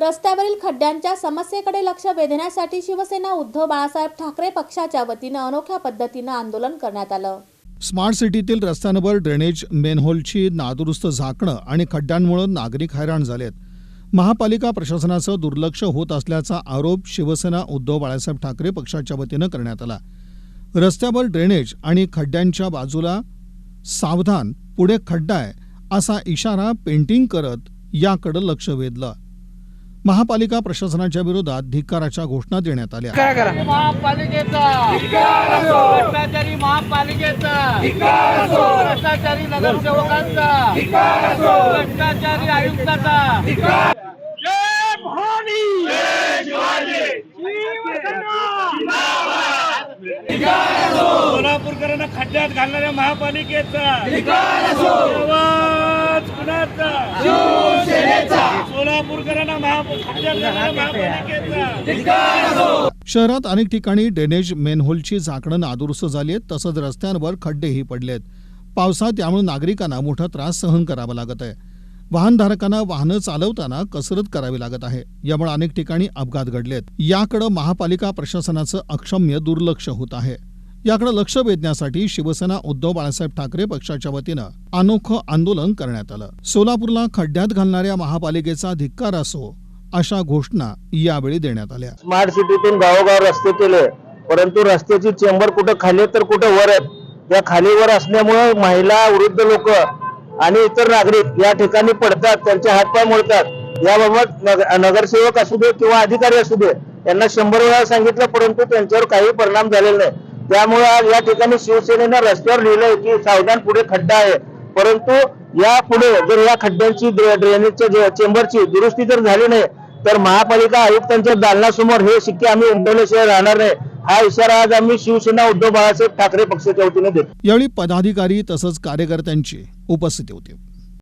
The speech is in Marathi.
रस्त्यावरील खड्ड्यांच्या समस्येकडे लक्ष वेधण्यासाठी शिवसेना उद्धव बाळासाहेब ठाकरे पक्षाच्या वतीनं अनोख्या पद्धतीनं आंदोलन करण्यात आलं. स्मार्ट सिटीतील रस्त्यांवर ड्रेनेज मेनहोलची नादुरुस्त झाकणं आणि खड्ड्यांमुळे नागरिक हैराण झालेत. महापालिका प्रशासनाचं दुर्लक्ष होत असल्याचा आरोप शिवसेना उद्धव बाळासाहेब ठाकरे पक्षाच्या वतीनं करण्यात आला. रस्त्यावर ड्रेनेज आणि खड्ड्यांच्या बाजूला सावधान पुढे खड्डा आहे असा इशारा पेंटिंग करत याकडं लक्ष वेधलं. महापालिका प्रशासनाच्या विरोधात धिक्काराच्या घोषणा देण्यात आल्या. सोलापूरकरांना खड्ड्यात घालणाऱ्या महापालिकेचा. महापालिकेचा शहरात अनेक ठिकाणी ड्रेनेज मेनहोलची झाकणं नादुरुस्त झाली आहेत तसंच रस्त्यांवर खड्डेही पडलेत पावसात त्यामुळे नागरिकांना मोठा त्रास सहन करावा लागत आहे. वाहनधारकांना वाहनं चालवताना कसरत करावी लागत आहे. यामुळे अनेक ठिकाणी अपघात घडलेत. याकडे महापालिका प्रशासनाचं अक्षम्य दुर्लक्ष होत आहे. याकडे लक्ष वेधण्यासाठी शिवसेना उद्धव बाळासाहेब ठाकरे पक्षाच्या वतीनं अनोखं आंदोलन करण्यात आलं. सोलापूरला खड्ड्यात घालणाऱ्या महापालिकेचा धिक्कार असो अशा घोषणा यावेळी देण्यात आल्या. स्मार्ट सिटीतून गावोगाव रस्ते केले परंतु रस्त्याची चेंबर कुठं खाली तर कुठं वर आहेत? या खाली वर असल्यामुळे महिला वृद्ध लोक आणि इतर नागरिक या ठिकाणी पडतात त्यांचे हातपाय मोडतात याबाबत नगरसेवक असू दे किंवा अधिकारी असू दे यांना शंभर वेळा सांगितलं परंतु त्यांच्यावर काही परिणाम झालेला नाही. त्यामुळे आज या ठिकाणी शिवसेनेनं रस्त्यावर लिहिलंय की सावधान पुढे खड्डा आहे. परंतु या पुढे जर या खड्ड्यांची ड्रेनेजच्या चेंबरची दुरुस्ती जर झाली नाही तर महापालिका आयुक्तांच्या दालनासमोर हे शिक्के आम्ही उमटवल्याशिवाय राहणार नाही. हा इशारा आज आम्ही शिवसेना उद्धव बाळासाहेब ठाकरे पक्षाच्या वतीने देतो. यावेळी पदाधिकारी तसंच कार्यकर्त्यांची उपस्थिती होती.